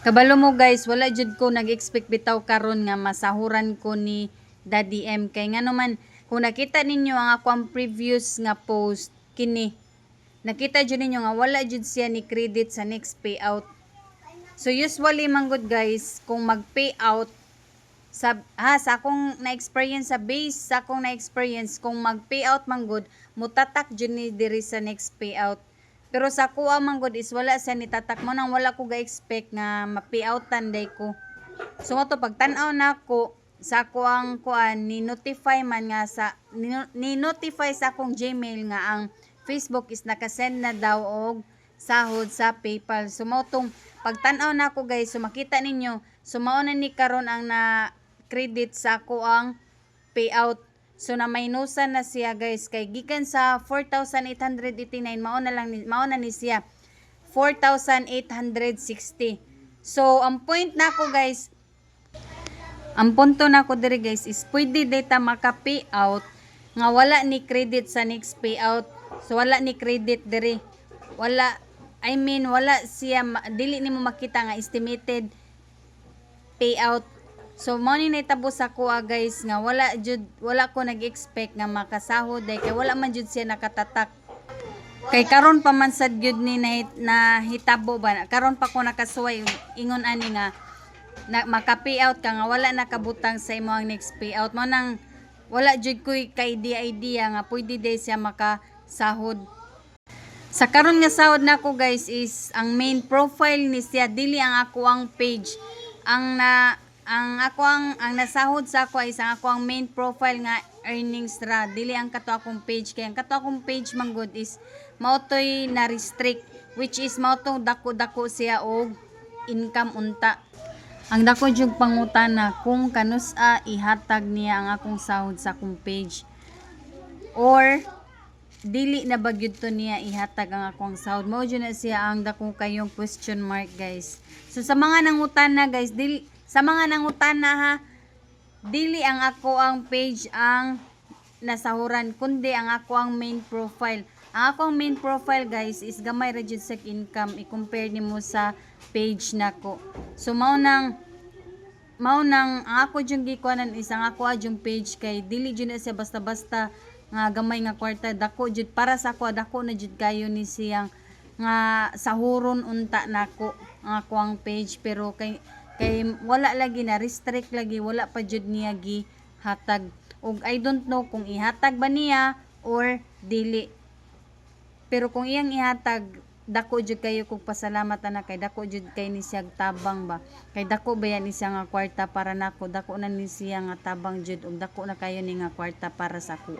Kabalo mo guys, wala jud ko nag-expect bitaw karon nga masahuran ko ni Daddy M kay nga naman kung nakita ninyo ang ako ang previous nga post kini nakita jud ninyo nga wala jud siya ni credit sa next payout. So usually man good guys, kung mag-payout sa ha sa akong na-experience sa base sa akong na-experience kung mag-payout man good mutatak jud ni diri sa next payout pero sa kuha man good is wala siya nitatak mo nang wala ko ga-expect nga ma-payoutan day ko so nga to pag tan-aw na ko sa ako ang kuan ni notify man nga sa ni notify sa akong Gmail nga ang Facebook is nakasend na daw og sahod sa PayPal. So mao tong pagtan-aw na ako guys, so makita ninyo, so na ni karon ang na credit sa ako ang payout. So na minusan na siya guys kay gikan sa 4,889 mao na lang mao na ni siya 4,860. So ang point na ako guys, ang punto na ko diri guys is pwede data maka-payout nga wala ni credit sa next payout. So wala ni credit diri. Wala I mean wala siya dili nimo makita nga estimated payout. So mo ni nahitabo sa kuha guys nga wala jud wala ko nag-expect nga makasahod day kay wala man jud siya nakatatak. Kay karon pa man sad gyud ni na, nahitabo ba karon pa ko nakasuway ingon ani nga na maka-payout ka nga wala nakabutang sa imo ang next payout mo nang wala jud koy ka idea idea nga pwede day siya makasahod. Sa karon nga sahod nako guys is ang main profile ni siya dili ang ako ang page. Ang na ang ako ang ang nasahod sa ako is ang ako ang main profile nga earnings ra dili ang kato akong page. Kay ang kato akong page man good is mao toy na restrict which is mao dako-dako siya og income unta. Ang dako jug pangutana kung kanus-a ihatag niya ang akong sahod sa akong page. Or dili na ba to niya ihatag ang akong sahod? Mao jud na siya ang dako kayong question mark guys. So sa mga nangutana guys dili sa mga nangutana ha dili ang ako ang page ang nasahuran kundi ang ako ang main profile. Ang akong main profile guys is gamay ra income i-compare nimo sa page nako. So mao nang mao nang ang ako jung gikuanan is ang ako jung page kay dili jud na siya basta-basta nga gamay nga kwarta dako jud para sa ako dako na jud kayo ni siyang nga sahuron unta nako ang ako ang page. Pero kay kay wala lagi na restrict lagi wala pa jud niya gi hatag ug I don't know kung ihatag ba niya or dili. Pero kung iyang ihatag dako jud kayo kog pasalamat ana kay dako jud kay ni siya tabang ba. Kay dako ba yan ni siya kwarta para nako dako na ni siya nga tabang jud ug dako na kayo ni nga kwarta para sa kuha